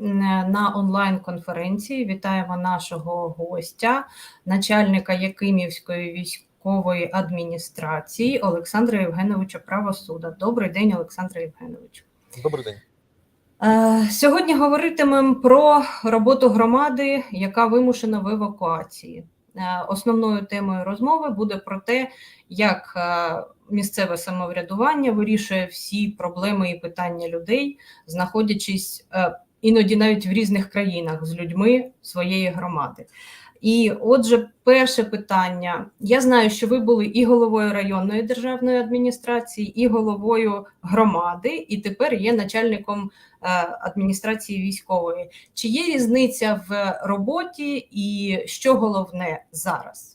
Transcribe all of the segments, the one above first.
на онлайн-конференції. Вітаємо нашого гостя, начальника Якимівської військової адміністрації Олександра Євгеновича Правосуда. Добрий день, Олександра Євгеновичу. Добрий день. Е, Сьогодні говоритимемо про роботу громади, яка вимушена в евакуації. Е, Основною темою розмови буде про те, як е, місцеве самоврядування вирішує всі проблеми і питання людей, знаходячись іноді навіть в різних країнах з людьми своєї громади. І отже, перше питання. Я знаю, що ви були і головою районної державної адміністрації, і головою громади, і тепер є начальником е, адміністрації військової. Чи є різниця в роботі, і що головне зараз?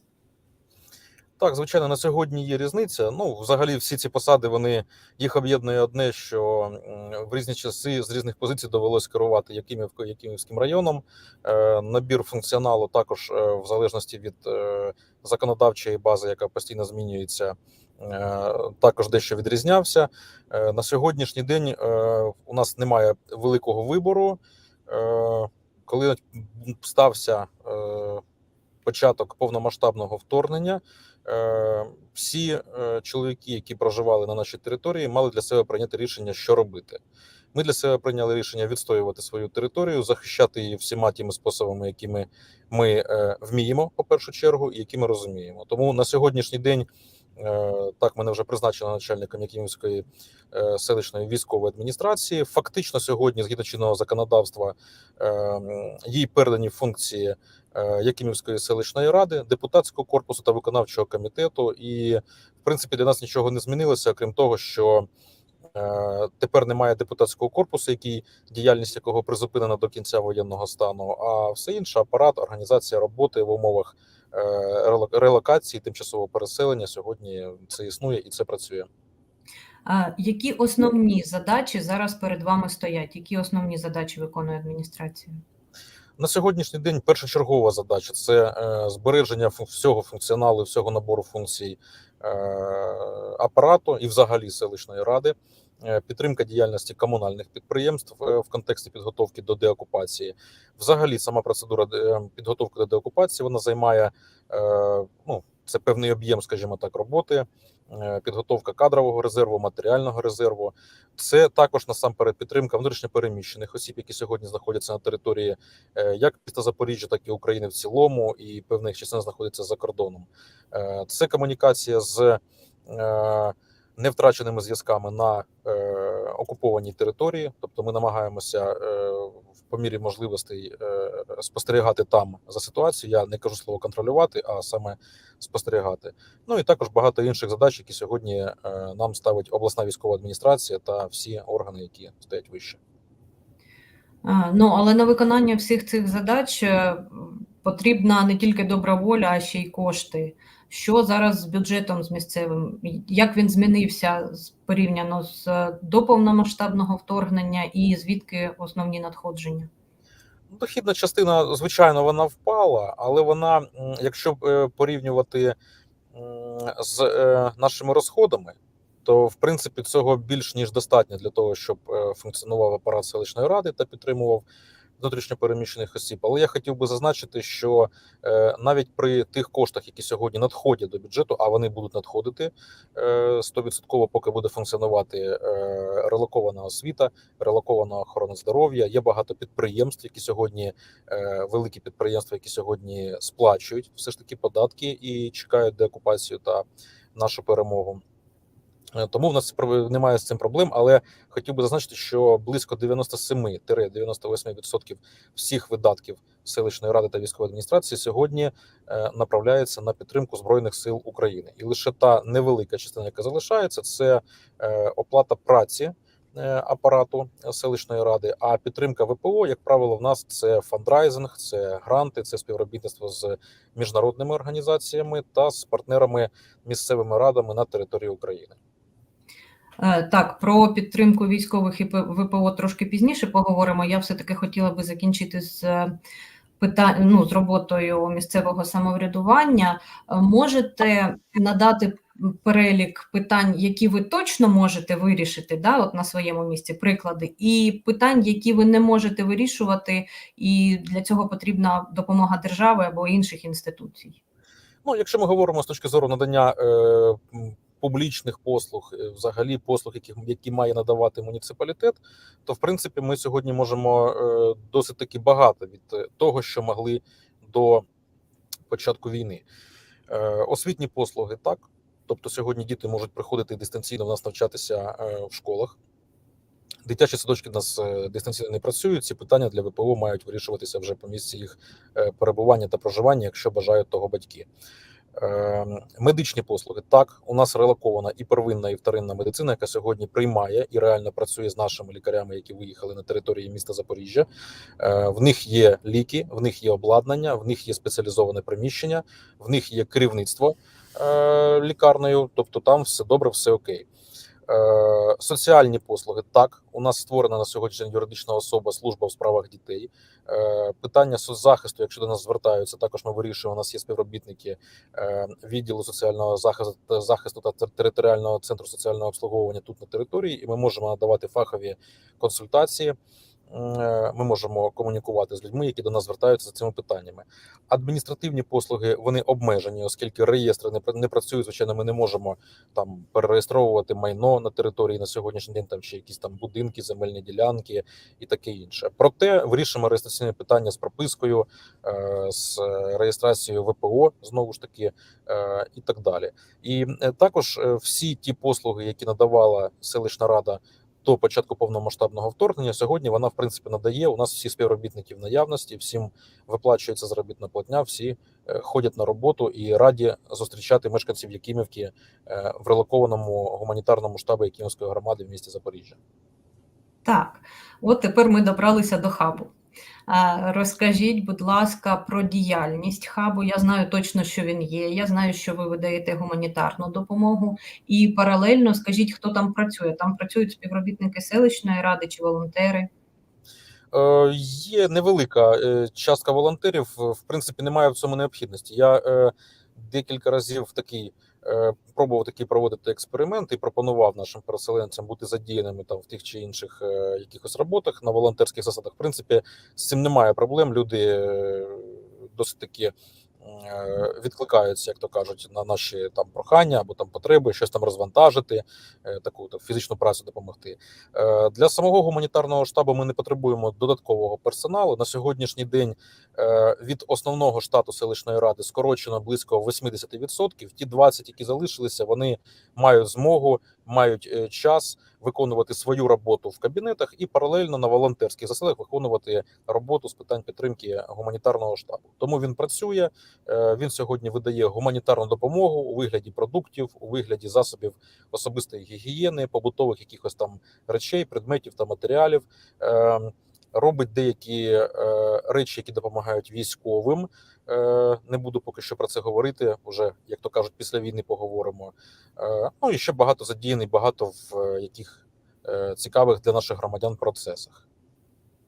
Так, звичайно, на сьогодні є різниця. Ну, взагалі, всі ці посади вони їх об'єднує одне, що в різні часи з різних позицій довелось керувати Якимівкою, Якимівським районом. Е, Набір функціоналу також е, в залежності від е, законодавчої бази, яка постійно змінюється. Також дещо відрізнявся. На сьогоднішній день у нас немає великого вибору. Коли стався початок повномасштабного вторгнення, всі е, чоловіки, які проживали на нашій території, мали для себе прийняти рішення, що робити. Ми для себе прийняли рішення відстоювати свою територію, захищати її всіма тими способами, якими ми е, вміємо, по першу чергу, і які ми розуміємо. Тому на сьогоднішній день. Е, Так, мене вже призначено начальником Якимівської е, селищної військової адміністрації. Фактично, сьогодні, згідно чинного законодавства, е, їй передані функції Якимівської селищної ради, депутатського корпусу та виконавчого комітету. І в принципі для нас нічого не змінилося, крім того, що тепер немає депутатського корпусу, який діяльність якого призупинена до кінця воєнного стану. А все інше апарат, організація роботи в умовах релокації, тимчасового переселення сьогодні це існує і це працює. А які основні задачі зараз перед вами стоять? Які основні задачі виконує адміністрація? На сьогоднішній день першочергова задача це е, збереження всього функціоналу, всього набору функцій е, апарату і взагалі селищної ради, е, підтримка діяльності комунальних підприємств е, в контексті підготовки до деокупації. Взагалі, сама процедура підготовки до деокупації вона займає е, ну, це певний об'єм, скажімо так, роботи, е, підготовка кадрового резерву, матеріального резерву. Це також насамперед підтримка внутрішньопереміщених осіб, які сьогодні знаходяться на території е, як міста Запоріжжя, так і України в цілому, і певних частин знаходяться за кордоном. Е, Це комунікація з невтраченими зв'язками на е, окупованій території. Тобто, ми намагаємося е, по мірі можливостей е, спостерігати там за ситуацією. Я не кажу слово контролювати, а саме спостерігати. Ну і також багато інших задач, які сьогодні е, нам ставить обласна військова адміністрація та всі органи, які стоять вище. А, Ну, але на виконання всіх цих задач е, потрібна не тільки добра воля, а ще й кошти. Що зараз з бюджетом з місцевим? Як він змінився порівняно з до повномасштабного вторгнення і звідки основні надходження? Дохідна частина, звичайно, вона впала, але вона, якщо е, порівнювати з е, нашими розходами, то в принципі цього більш ніж достатньо для того, щоб е, функціонував апарат селищної ради та підтримував внутрішньопереміщених осіб. Але я хотів би зазначити, що е, навіть при тих коштах, які сьогодні надходять до бюджету, а вони будуть надходити е, 100%, поки буде функціонувати е, релокована освіта, релокована охорона здоров'я. Є багато підприємств, які сьогодні е, великі підприємства, які сьогодні сплачують все ж таки податки і чекають деокупацію та нашу перемогу. Е, Тому в нас немає з цим проблем, але хотів би зазначити, що близько 97-98% всіх видатків селищної ради та військової адміністрації сьогодні е, направляється на підтримку збройних сил України, і лише та невелика частина, яка залишається, це е, оплата праці апарату селищної ради. А підтримка ВПО, як правило, в нас це фандрайзинг, це гранти, це співробітництво з міжнародними організаціями та з партнерами місцевими радами на території України. Е, Так, про підтримку військових і ВПО трошки пізніше поговоримо. Я все-таки хотіла би закінчити з е, питань, ну, з роботою місцевого самоврядування. Е, Можете надати перелік питань, які ви точно можете вирішити, да, от на своєму місці приклади, і питань, які ви не можете вирішувати, і для цього потрібна допомога держави або інших інституцій. Ну, якщо ми говоримо з точки зору надання е, публічних послуг, е, взагалі послуг, які, які має надавати муніципалітет, то в принципі ми сьогодні можемо е, досить таки багато від е, того, що могли до початку війни. Освітні послуги так. Тобто сьогодні діти можуть приходити дистанційно в нас навчатися в школах. Дитячі садочки в нас дистанційно не працюють. Ці питання для ВПО мають вирішуватися вже по місці їх перебування та проживання, якщо бажають того батьки. Е, Медичні послуги так у нас релокована і первинна, і вторинна медицина, яка сьогодні приймає і реально працює з нашими лікарями, які виїхали на території міста Запоріжжя. Е, В них є ліки, в них є обладнання, в них є спеціалізоване приміщення, в них є керівництво е, лікарнею. Тобто там все добре, все окей. Е, Соціальні послуги так у нас створена на сьогодні юридична особа служба в справах дітей. Е, Питання соцзахисту, якщо до нас звертаються, також ми вирішуємо. У нас є співробітники е, відділу соціального захисту та територіального центру соціального обслуговування тут на території, і ми можемо надавати фахові консультації. Е, Ми можемо комунікувати з людьми, які до нас звертаються за цими питаннями. Адміністративні послуги вони обмежені, оскільки реєстри не, не працюють. Звичайно, ми не можемо там перереєстровувати майно на території на сьогоднішній день, там чи якісь там будинки, земельні ділянки і таке інше. Проте вирішимо реєстраційне питання з пропискою, е, з реєстрацією ВПО знову ж таки, е, і так далі. І також всі ті послуги, які надавала селищна рада. До початку повномасштабного вторгнення сьогодні вона в принципі надає. У нас всі співробітники в наявності, всім виплачується заробітна платня, всі е, ходять на роботу і раді зустрічати мешканців Якимівки е, в релокованому гуманітарному штабі Якимівської громади в місті Запоріжжя. Так, от тепер ми добралися до хабу. Розкажіть, будь ласка, про діяльність хабу. Я знаю точно, що він є. Я знаю, що ви видаєте гуманітарну допомогу. І паралельно скажіть, хто там працює. Там працюють співробітники селищної ради чи волонтери. Е, Є невелика е, частка волонтерів. В принципі, немає в цьому необхідності. Я е, декілька разів такий пробував такий проводити експеримент і пропонував нашим переселенцям бути задіяними там в тих чи інших е, якихось роботах на волонтерських засадах. В принципі, з цим немає проблем. Люди е, досить таки. Е, Відкликаються, як то кажуть, на наші там прохання або там потреби, щось там розвантажити, е, таку так, фізичну працю допомогти. Е, Для самого гуманітарного штабу ми не потребуємо додаткового персоналу. На сьогоднішній день від основного штату селищної ради скорочено близько 80%. Ті 20, які залишилися, вони мають змогу, мають час виконувати свою роботу в кабінетах і паралельно на волонтерських засадах виконувати роботу з питань підтримки гуманітарного штабу. Тому він працює. е, Він сьогодні видає гуманітарну допомогу у вигляді продуктів, у вигляді засобів особистої гігієни, побутових якихось там речей, предметів та матеріалів. Робить деякі е, речі, які допомагають військовим. Е, Не буду поки що про це говорити. Уже як то кажуть, після війни поговоримо. Е, Ну і ще багато задіяний, багато в яких цікавих для наших громадян процесах.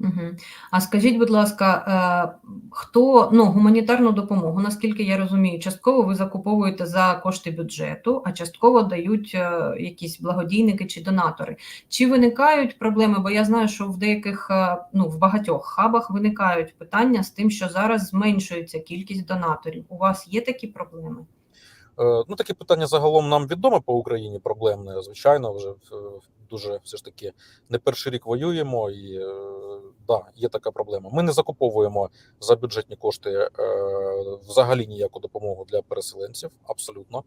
Угу. А скажіть, будь ласка, е, хто ну, гуманітарну допомогу, наскільки я розумію, частково ви закуповуєте за кошти бюджету, а частково дають е, якісь благодійники чи донатори. Чи виникають проблеми? Бо я знаю, що в деяких, е, ну в багатьох хабах виникають питання з тим, що зараз зменшується кількість донаторів. У вас є такі проблеми? Ну, таке питання загалом нам відомо по Україні проблемне. Звичайно, вже дуже все ж таки не перший рік воюємо, і е, да, є така проблема. Ми не закуповуємо за бюджетні кошти е, взагалі ніяку допомогу для переселенців. Абсолютно.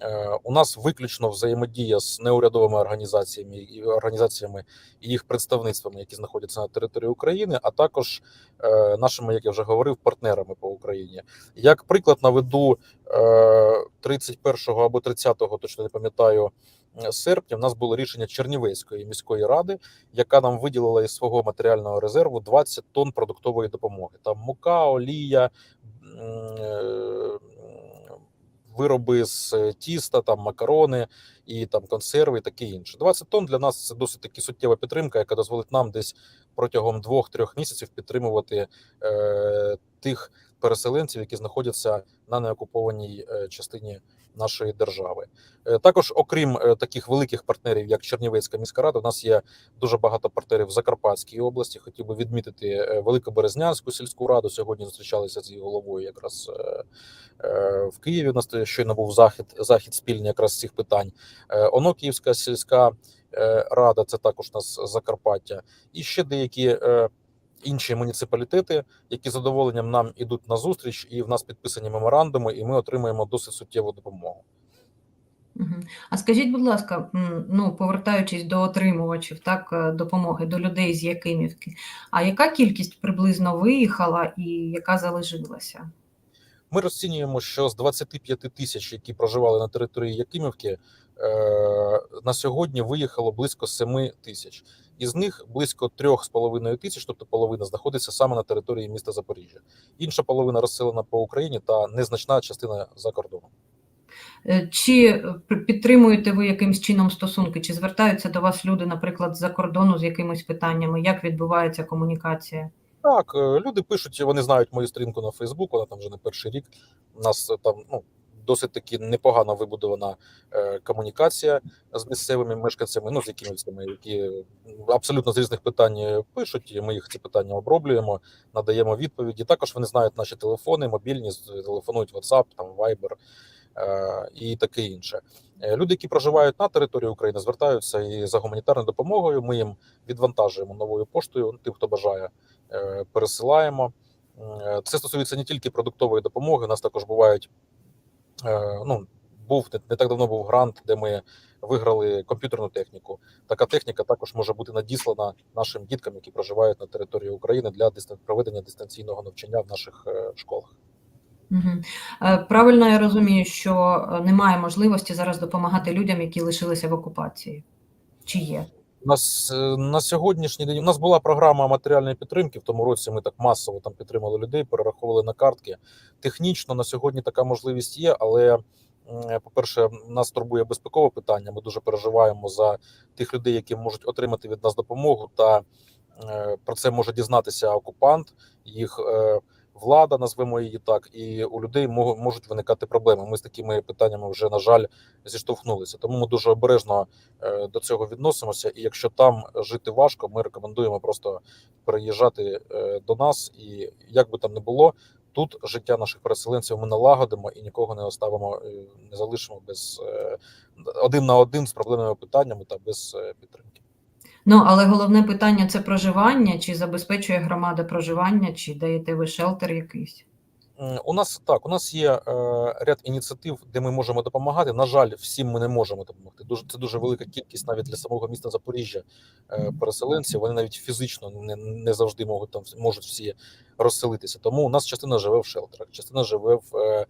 Е, У нас виключно взаємодія з неурядовими організаціями і організаціями і їх представництвами, які знаходяться на території України, а також нашими, як я вже говорив, партнерами по Україні. Як приклад наведу е, 31 або 30, точно не пам'ятаю. Е, Серпня в нас було рішення Чернівецької міської ради, яка нам виділила із свого матеріального резерву 20 тонн продуктової допомоги. Там мука, олія, е, вироби з е, тіста, там макарони і там консерви, і таке інше. 20 тонн для нас це досить таки суттєва підтримка, яка дозволить нам десь протягом двох-трьох місяців підтримувати е, тих переселенців, які знаходяться на неокупованій частині нашої держави. Е, Також, окрім е, таких великих партнерів, як Чернівецька міська рада, у нас є дуже багато партнерів в Закарпатській області. Хотів би відмітити е, Великоберезнянську сільську раду. Сьогодні зустрічалися з її головою якраз в Києві. У нас щойно був захід, захід спільний якраз з цих питань. Онокіївська сільська рада, це також у нас Закарпаття, і ще деякі. Інші муніципалітети, які задоволенням нам ідуть на зустріч, і в нас підписані меморандуми, і ми отримуємо досить суттєву допомогу. А скажіть, будь ласка, ну повертаючись до отримувачів, так, е, допомоги, до людей з Якимівки, а яка кількість приблизно виїхала і яка залишилася? Ми розцінюємо, що з 25 тисяч, які проживали на території Якимівки, е, на сьогодні виїхало близько 7 тисяч. Із них близько 3,5 тисяч, тобто половина, знаходиться саме на території міста Запоріжжя. Інша половина розселена по Україні та незначна частина за кордоном. Е, Чи е, підтримуєте ви якимсь чином стосунки? Чи звертаються до вас люди, наприклад, з-за кордону з якимись питаннями? Як відбувається комунікація? Так, е, люди пишуть, вони знають мою сторінку на Фейсбук, вона там вже не перший рік. У нас там ну, досить таки непогано вибудована е, комунікація з місцевими мешканцями, ну з якимись, які абсолютно з різних питань пишуть. і Ми їх ці питання оброблюємо, надаємо відповіді. Також вони знають наші телефони, мобільні, телефонують WhatsApp, там Viber е, і таке інше. Е, Люди, які проживають на території України, звертаються і за гуманітарною допомогою. Ми їм відвантажуємо новою поштою, тим, хто бажає пересилаємо. Це стосується не тільки продуктової допомоги. У нас також бувають. Е, Ну, був не, так давно був грант, де ми виграли комп'ютерну техніку. Така техніка також може бути надіслана нашим діткам, які проживають на території України для проведення дистанційного навчання в наших е, школах. Е, Правильно я розумію, що немає можливості зараз допомагати людям, які лишилися в окупації? Чи є? У нас е, на сьогоднішній день у нас була програма матеріальної підтримки. В тому році ми так масово там підтримали людей, перераховували на картки. Технічно на сьогодні така можливість є, але по-перше, нас турбує безпекове питання. Ми дуже переживаємо за тих людей, які можуть отримати від нас допомогу. Та е, про це може дізнатися окупант, їх е, влада, назвемо її так, і у людей мо- можуть виникати проблеми. Ми з такими питаннями вже на жаль зіштовхнулися. Тому ми дуже обережно е, до цього відносимося. І якщо там жити важко, ми рекомендуємо просто переїжджати е, до нас. І як би там не було, тут життя наших переселенців ми налагодимо і нікого не оставимо, е, не залишимо без один на один з проблемними питаннями та без підтримки. Ну, але головне питання це проживання, чи забезпечує громада проживання, чи даєте ви шелтер якийсь? У нас так, у нас є е, ряд ініціатив, де ми можемо допомагати. На жаль, всім ми не можемо допомогти. Дуже це дуже велика кількість навіть для самого міста Запоріжжя е, переселенців. Вони навіть фізично не, не завжди можуть там можуть всі розселитися. Тому у нас частина живе в шелтерах, частина живе в е,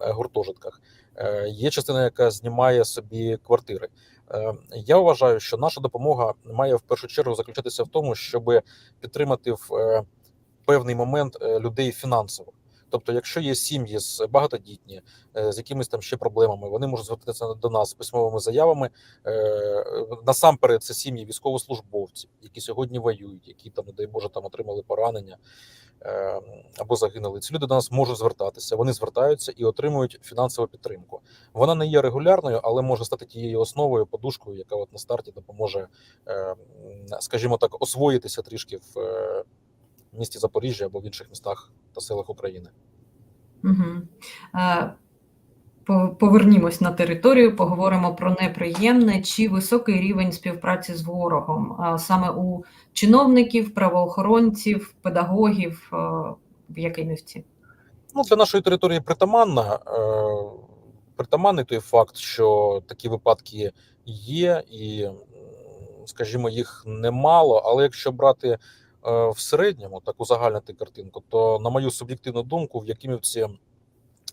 е, гуртожитках. Е, є частина, яка знімає собі квартири. Е, я вважаю, що наша допомога має в першу чергу заключатися в тому, щоб підтримати в е, певний момент е, людей фінансово. Тобто, якщо є сім'ї з багатодітні, е, з якимись там ще проблемами, вони можуть звертатися до нас з письмовими заявами. Е, Насамперед, це сім'ї військовослужбовців, які сьогодні воюють, які там, не дай Боже, там отримали поранення е, або загинули. Ці люди до нас можуть звертатися. Вони звертаються і отримують фінансову підтримку. Вона не є регулярною, але може стати тією основою, подушкою, яка от на старті допоможе, скажімо так, освоїтися трішки в місті Запоріжжя або в інших містах та селах України. Угу. Е, повернімось на територію, поговоримо про неприємне чи високий рівень співпраці з ворогом, а саме у чиновників, правоохоронців, педагогів е, в Якимівці. Ну, для нашої території притаманна. Е, притаманний той факт, що такі випадки є, і, скажімо, їх немало. Але якщо брати е, в середньому, так узагальнити картинку, то на мою суб'єктивну думку, в Якимівці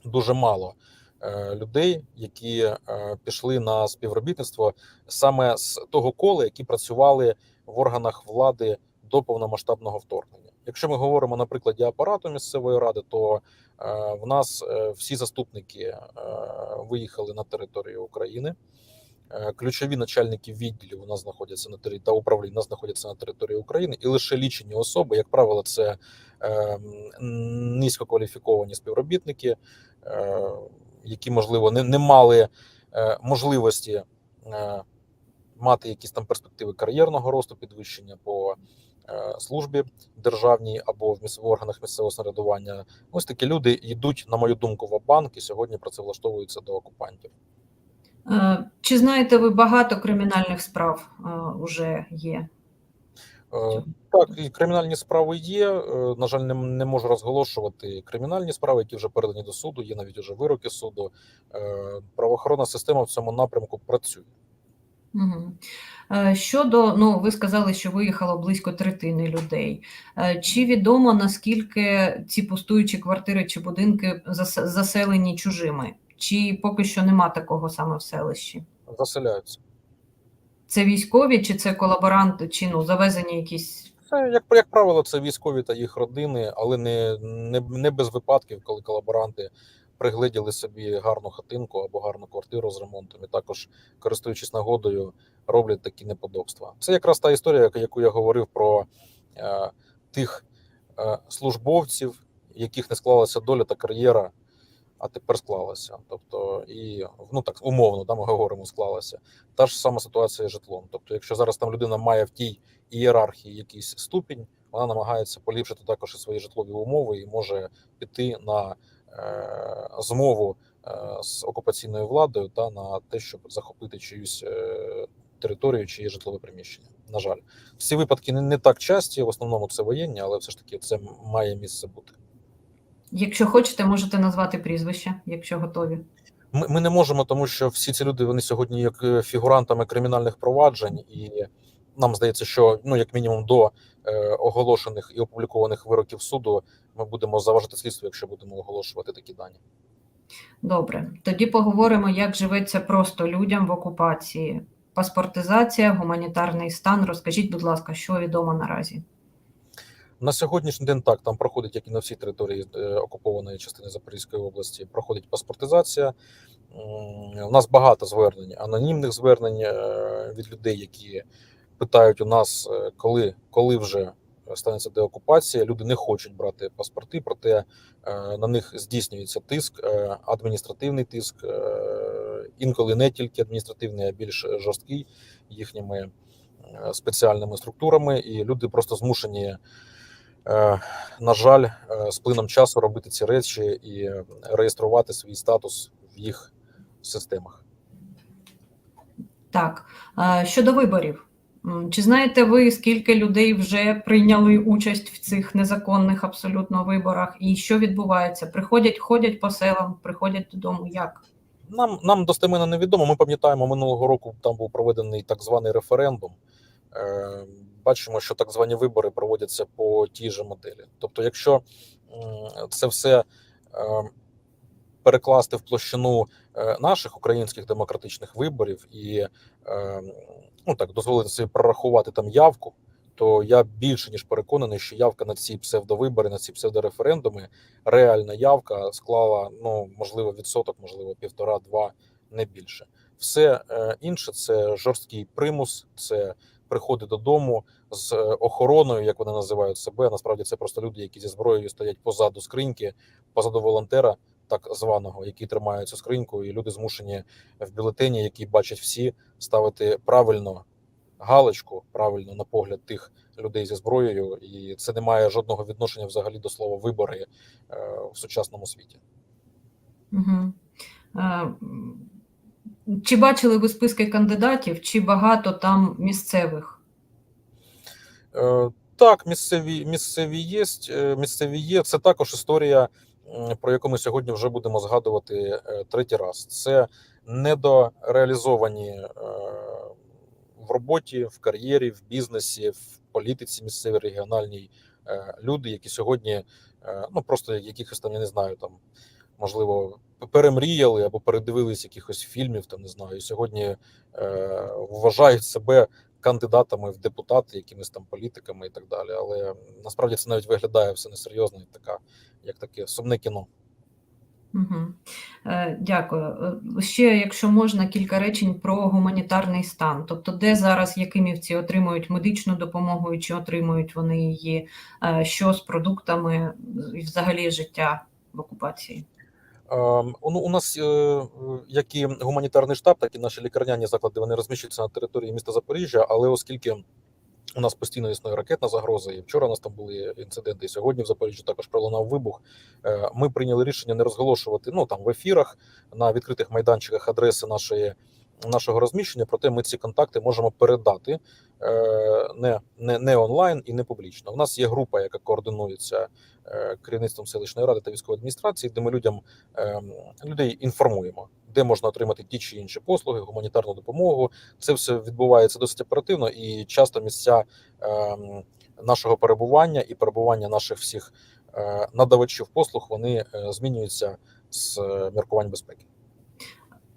дуже мало е, людей, які е, пішли на співробітництво саме з того кола, які працювали в органах влади до повномасштабного вторгнення. Якщо ми говоримо на прикладі апарату місцевої ради, то е, в нас е, всі заступники е, виїхали на територію України. Е, Ключові начальники відділів у нас знаходяться на території та управлінь у нас знаходяться на території України, і лише лічені особи, як правило, це е, низькокваліфіковані співробітники, е, які можливо не, не мали е, можливості е, мати якісь там перспективи кар'єрного росту, підвищення по е, службі державній або в місцевих органах місцевого самоврядування. Ось такі люди йдуть, на мою думку, в банк і сьогодні працевлаштовуються до окупантів. Е, Чи знаєте ви багато кримінальних справ вже є? Е, Так, і кримінальні справи є. Е, На жаль, не, не можу розголошувати кримінальні справи, які вже передані до суду. Є навіть уже вироки суду. Е, Правоохоронна система в цьому напрямку працює. Угу. Щодо, ну ви сказали, що виїхало близько третини людей. Е, Чи відомо наскільки ці пустуючі квартири чи будинки зас- заселені чужими? Чи поки що нема такого саме в селищі? Заселяються. Це військові, чи це колаборанти, чи ну завезені якісь Це як, як правило, це військові та їх родини, але не, не, не без випадків, коли колаборанти пригледіли собі гарну хатинку або гарну квартиру з ремонтом, і також, користуючись нагодою, роблять такі неподобства. Це якраз та історія, яку я говорив про е, тих е, службовців, яких не склалася доля та кар'єра, а тепер склалася. Тобто, і ну так умовно, да, ми говоримо, склалася. Та ж сама ситуація з житлом. Тобто, якщо зараз там людина має в тій ієрархії якийсь ступінь, вона намагається поліпшити також і свої житлові умови і може піти на е, змову е, з окупаційною владою та на те, щоб захопити чиюсь е, територію, чиє житлове приміщення. На жаль, всі випадки не, не так часті, в основному це воєнні, але все ж таки це має місце бути. Якщо хочете, можете назвати прізвища, якщо готові. Ми, ми не можемо, тому що всі ці люди вони сьогодні як е, фігурантами кримінальних проваджень, і нам здається, що ну як мінімум до е, оголошених і опублікованих вироків суду ми будемо заважати слідству, якщо будемо оголошувати такі дані. Добре, тоді поговоримо, як живеться просто людям в окупації. Паспортизація, гуманітарний стан. Розкажіть, будь ласка, що відомо наразі? На сьогоднішній день так там проходить, як і на всій території е, окупованої частини Запорізької області, проходить паспортизація. У нас багато звернень, анонімних звернень е, від людей, які питають у нас, е, коли, коли вже станеться деокупація. Люди не хочуть брати паспорти, проте на них здійснюється тиск, адміністративний тиск, інколи не тільки адміністративний, а більш жорсткий їхніми спеціальними структурами, і люди просто змушені. Е, На жаль, е, з плином часу робити ці речі і реєструвати свій статус в їх системах. Так, е, щодо виборів. Чи знаєте ви, скільки людей вже прийняли участь в цих незаконних абсолютно виборах? І що відбувається? Приходять, ходять по селам, приходять додому. Як? Нам нам достеменно невідомо. Ми пам'ятаємо, минулого року там був проведений так званий референдум. Бачимо, що так звані вибори проводяться по тій же моделі. Тобто, якщо це все е, перекласти в площину е, наших українських демократичних виборів і е, ну так дозволити собі прорахувати там явку, то я більше ніж переконаний, що явка на ці псевдовибори, на ці псевдореферендуми, реальна явка склала ну можливо відсоток, можливо, півтора-два, не більше. Все е, інше це жорсткий примус, це приходи додому з е, охороною, як вони називають себе. Насправді це просто люди, які зі зброєю стоять позаду скриньки, позаду волонтера, так званого, який тримає цю скриньку, і люди змушені в бюлетені, які бачать всі, ставити правильно галочку, правильно на погляд тих людей зі зброєю, і це не має жодного відношення взагалі до слова вибори е, в сучасному світі. Угу. Чи бачили ви списки кандидатів, чи багато там місцевих? Е, Так, місцеві місцеві є. е, Місцеві є. Це також історія, про яку ми сьогодні вже будемо згадувати е, третій раз. Це недореалізовані в роботі, в кар'єрі, в бізнесі, в політиці місцевій регіональній люди, які сьогодні ну просто якихось там, я не знаю, там можливо перемріяли або передивились якихось фільмів, там не знаю, і сьогодні е, вважають себе кандидатами в депутати, якимись там політиками і так далі. Але насправді це навіть виглядає все несерйозно, і така, як таке сумне кіно. Угу. Дякую. Е, Ще, якщо можна, кілька речень про гуманітарний стан. Тобто, де зараз якимівці отримують медичну допомогу і чи отримують вони її, Е, що з продуктами і взагалі життя в окупації? Ем, Ну, у нас е, як і гуманітарний штаб, так і наші лікарняні заклади вони розміщуються на території міста Запоріжжя, але оскільки у нас постійно існує ракетна загроза, і вчора у нас там були інциденти, і сьогодні в Запоріжжі також пролунав вибух. е, Ми прийняли рішення не розголошувати ну там в ефірах на відкритих майданчиках адреси нашої. Нашого розміщення, проте ми ці контакти можемо передати е, не, не, не онлайн і не публічно. У нас є група, яка координується керівництвом селищної ради та військової адміністрації, де ми людям е, людей інформуємо, де можна отримати ті чи інші послуги, гуманітарну допомогу. Це все відбувається досить оперативно, і часто місця е, нашого перебування і перебування наших всіх е, надавачів послуг вони е, змінюються з е, міркувань безпеки.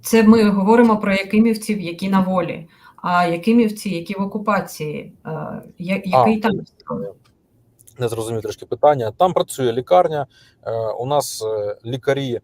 Це ми говоримо про якимівців, які на волі, а якимівці, які в окупації, е, який там Е, Не зрозумів трішки питання. Там працює лікарня. Е, У нас е, лікарі.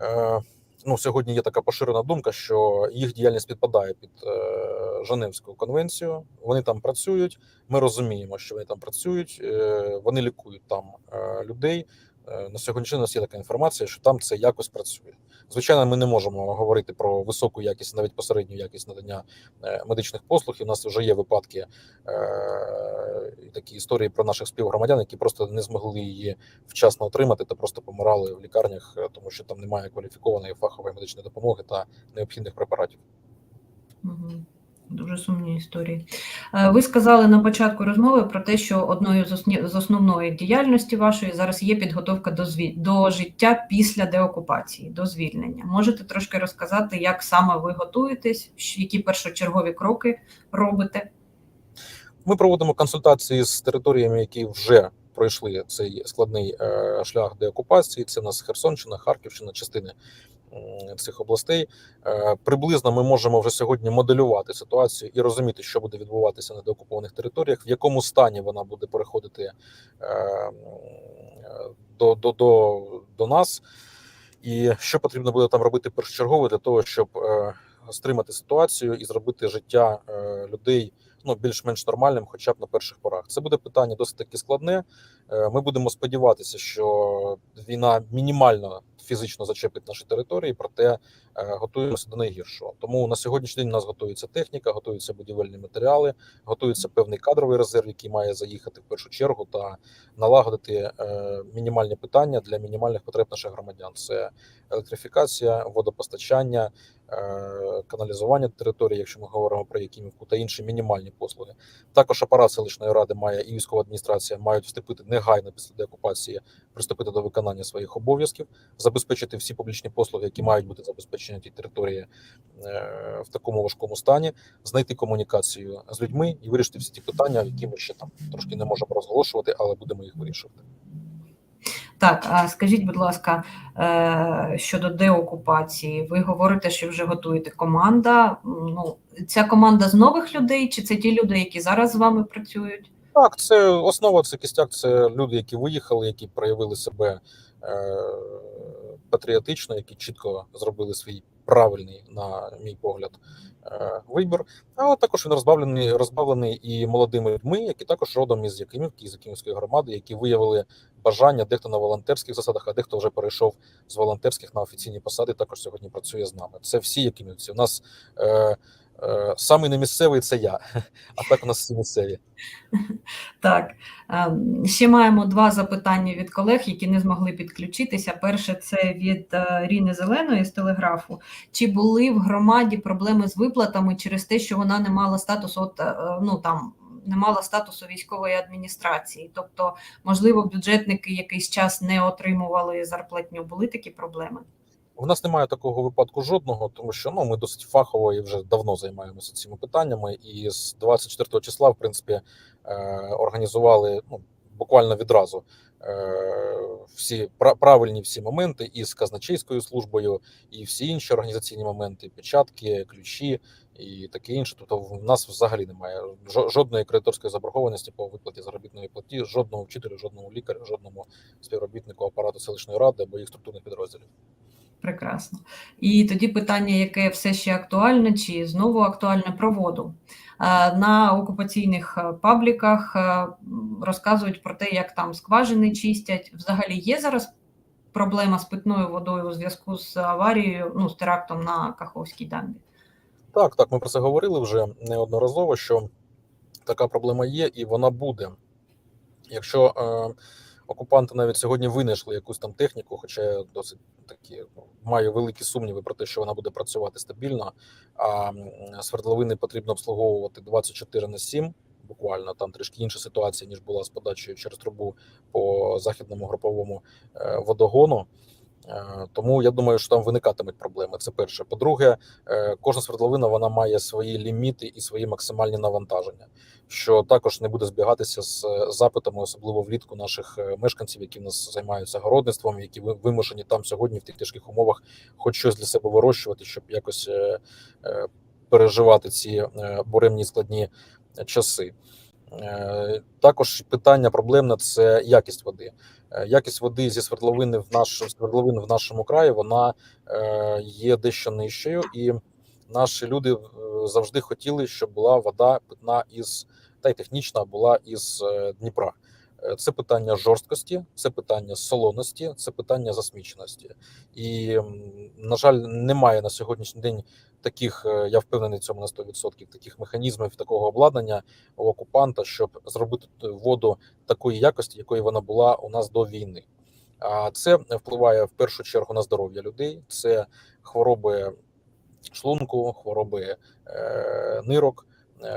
е, Ну, сьогодні є така поширена думка, що їх діяльність підпадає під е, Женевську конвенцію. Вони там працюють. Ми розуміємо, що вони там працюють. е, Вони лікують там е, людей. Е, На сьогоднішній нас є така інформація, що там це якось працює. Звичайно, ми не можемо говорити про високу якість, навіть посередню якість надання е, медичних послуг. І у нас вже є випадки е, і такі історії про наших співгромадян, які просто не змогли її вчасно отримати та просто помирали в лікарнях, тому що там немає кваліфікованої фахової медичної допомоги та необхідних препаратів. Дуже сумні історії. Е, Ви сказали на початку розмови про те, що одною з основної діяльності вашої зараз є підготовка до зві... до життя після деокупації, до звільнення. Можете трошки розказати, як саме ви готуєтесь, які першочергові кроки робите? Ми проводимо консультації з територіями, які вже пройшли цей складний е, шлях деокупації. Це у нас Херсонщина, Харківщина, частини цих областей. Е, Приблизно ми можемо вже сьогодні моделювати ситуацію і розуміти, що буде відбуватися на деокупованих територіях, в якому стані вона буде переходити е, до, до, до, до нас, і що потрібно буде там робити першочергово для того, щоб е, стримати ситуацію і зробити життя людей ну більш-менш нормальним, хоча б на перших порах. Це буде питання досить таки складне. Ми будемо сподіватися, що війна мінімально фізично зачепить наші території, проте е, готуємося до найгіршого. Тому на сьогоднішній день у нас готується техніка, готуються будівельні матеріали, готується певний кадровий резерв, який має заїхати в першу чергу та налагодити е, мінімальні питання для мінімальних потреб наших громадян. Це електрифікація, водопостачання, е, каналізування території, якщо ми говоримо про Якимівку, та інші мінімальні послуги. Також апарат селищної ради має і військова адміністрація мають вступити негайно після деокупації, приступити до виконання своїх обов'язків, всі публічні послуги, які мають бути забезпечені тій території е, в такому важкому стані, знайти комунікацію з людьми і вирішити всі ті питання, які ми ще там трошки не можемо розголошувати, але будемо їх вирішувати. Так, а скажіть, будь ласка, е, щодо деокупації, ви говорите, що вже готуєте команда. Ну, ця команда з нових людей, чи це ті люди, які зараз з вами працюють? Так, це основа, це кістяк, це люди, які виїхали, які проявили себе е, патріотично, які чітко зробили свій правильний, на мій погляд, е, вибір. Але також він розбавлений, розбавлений і молодими людьми, які також родом із Якимівки, з Якимівської громади, які виявили бажання дехто на волонтерських засадах, а дехто вже перейшов з волонтерських на офіційні посади. Також сьогодні працює з нами. Це всі Якимівці. У нас е, е, самий не місцевий це я, а так у нас всі місцеві. Так, ще маємо два запитання від колег, які не змогли підключитися. Перше це від е, Ріни Зеленої з телеграфу. Чи були в громаді проблеми з виплатами через те, що вона не мала статусу, от, е, ну там не мала статусу військової адміністрації? Тобто, можливо, бюджетники якийсь час не отримували зарплатню. Були такі проблеми? У нас немає такого випадку жодного, тому що ну ми досить фахово і вже давно займаємося цими питаннями. І з 24 числа, в принципі, е, організували ну буквально відразу е, всі пра- правильні всі моменти і з казначейською службою, і всі інші організаційні моменти, печатки, ключі і таке інше. Тобто, в нас взагалі немає жодної кредиторської заборгованості по виплаті заробітної платі, жодного вчителю, жодному лікарю, жодному співробітнику апарату селищної ради або їх структурних підрозділів. Прекрасно. І тоді питання, яке все ще актуальне, чи знову актуальне про воду. Е, На окупаційних е, пабліках е, розказують про те, як там скважини чистять. Взагалі є зараз проблема з питною водою у зв'язку з аварією, ну з терактом на Каховській дамбі. Так, так, ми про це говорили вже неодноразово, що така проблема є, і вона буде. Якщо е, окупанти навіть сьогодні винайшли якусь там техніку, хоча я досить такі ну, маю великі сумніви про те, що вона буде працювати стабільно, а свердловини потрібно обслуговувати 24 на 7, буквально там трішки інша ситуація, ніж була з подачею через трубу по західному груповому е, водогону. Е, Тому я думаю, що там виникатимуть проблеми. Це перше. По-друге, е, кожна свердловина вона має свої ліміти і свої максимальні навантаження, що також не буде збігатися з е, запитами, особливо влітку наших мешканців, які в нас займаються городництвом, які ви- вимушені там сьогодні в тих тяжких умовах, хоч щось для себе вирощувати, щоб якось переживати ці буремні складні часи. Е, Також питання проблемне це якість води. Е, Якість води зі свердловини в наш свердловин в нашому краї вона е, є дещо нижчою, і наші люди завжди хотіли, щоб була вода питна із та й технічна була із Дніпра. Е, Це питання жорсткості, це питання солоності, це питання засміченості. І, на жаль, немає на сьогоднішній день таких, е, я впевнений цьому на 100%, таких механізмів, такого обладнання у окупанта, щоб зробити воду такої якості, якої вона була у нас до війни. А це впливає в першу чергу на здоров'я людей. Це хвороби шлунку, хвороби е, нирок,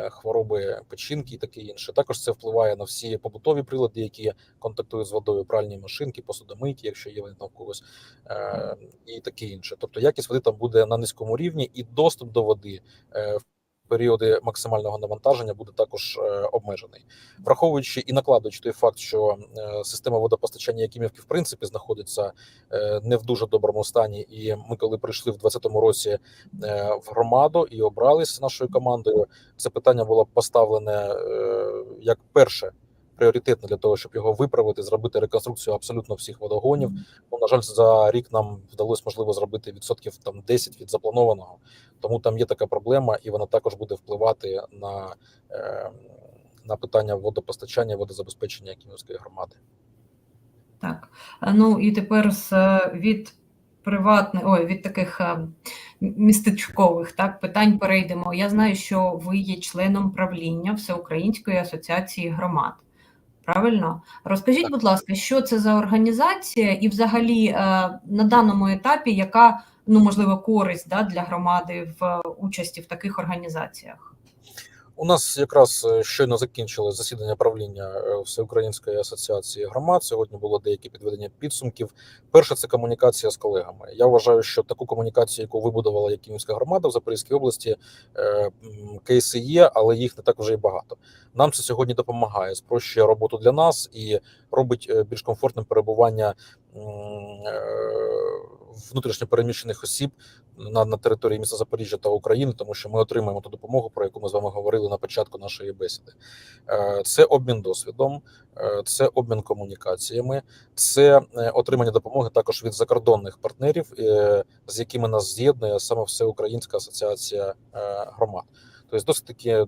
хвороби печінки і таке інше. Також це впливає на всі побутові прилади, які контактують з водою, пральні машинки, посудомийки, якщо є вони там когось, е, і таке інше. Тобто якість води там буде на низькому рівні, і доступ до води. Періоди максимального навантаження буде також е, обмежений, враховуючи і накладуючи той факт, що е, система водопостачання Якимівки в принципі знаходиться е, не в дуже доброму стані. І ми, коли прийшли в 2020 році в громаду і обрались нашою командою, це питання було поставлене як перше пріоритетне для того, щоб його виправити, зробити реконструкцію абсолютно всіх водогонів. Ну, на жаль, за рік нам вдалося можливо зробити відсотків там 10 від запланованого. Тому там є така проблема, і вона також буде впливати на, е, на питання водопостачання, водозабезпечення Київської громади. Так, ну і тепер з е, від приватних, ой, від таких е, містечкових так питань перейдемо. Я знаю, що ви є членом правління Всеукраїнської асоціації громад. Правильно, розкажіть, Так. будь ласка, що це за організація, і взагалі е, на даному етапі, яка ну можливо користь да, для громади в е, участі в таких організаціях? У нас якраз е, щойно закінчилось засідання правління е, Всеукраїнської асоціації громад. Сьогодні було деякі підведення підсумків. Перше це комунікація з колегами. Я вважаю, що таку комунікацію, яку вибудувала Якимівська громада в Запорізькій області, е, кейси є, але їх не так вже і багато. Нам це сьогодні допомагає, спрощує роботу для нас і робить більш комфортним перебування внутрішньо переміщених осіб на, на території міста Запоріжжя та України, тому що ми отримаємо ту допомогу, про яку ми з вами говорили на початку нашої бесіди. Е, Це обмін досвідом, е, це обмін комунікаціями, це е, отримання допомоги також від закордонних партнерів, з якими нас з'єднує саме Всеукраїнська асоціація громад. Тобто, досить таки е,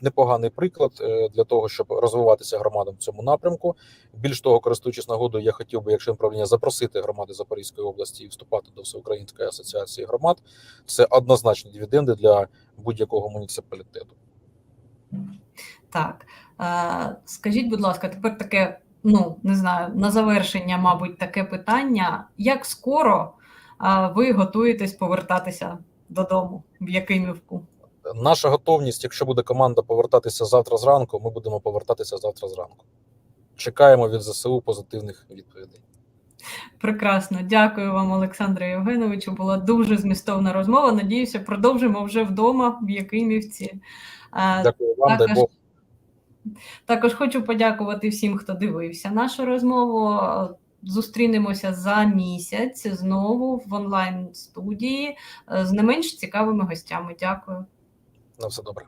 непоганий приклад е, для того, щоб розвиватися громадам в цьому напрямку. Більш того, користуючись нагодою, я хотів би, якщо правління, запросити громади Запорізької області і вступати до Всеукраїнської асоціації громад. Це однозначні дивіденди для будь-якого муніципалітету. Так, е, скажіть, будь ласка, тепер таке, ну не знаю, на завершення, мабуть, таке питання: як скоро е, ви готуєтесь повертатися додому в Якимівку? Наша готовність, якщо буде команда повертатися завтра зранку, ми будемо повертатися завтра зранку. Чекаємо від ЗСУ позитивних відповідей. Прекрасно, дякую вам, Олександре Євгеновичу. Була дуже змістовна розмова. Надіюся, продовжимо вже вдома в Якимівці. Е, Дякую вам, дай Бог. Також хочу подякувати всім, хто дивився нашу розмову. Зустрінемося за місяць знову в онлайн студії з не менш цікавими гостями. Дякую. На все добре.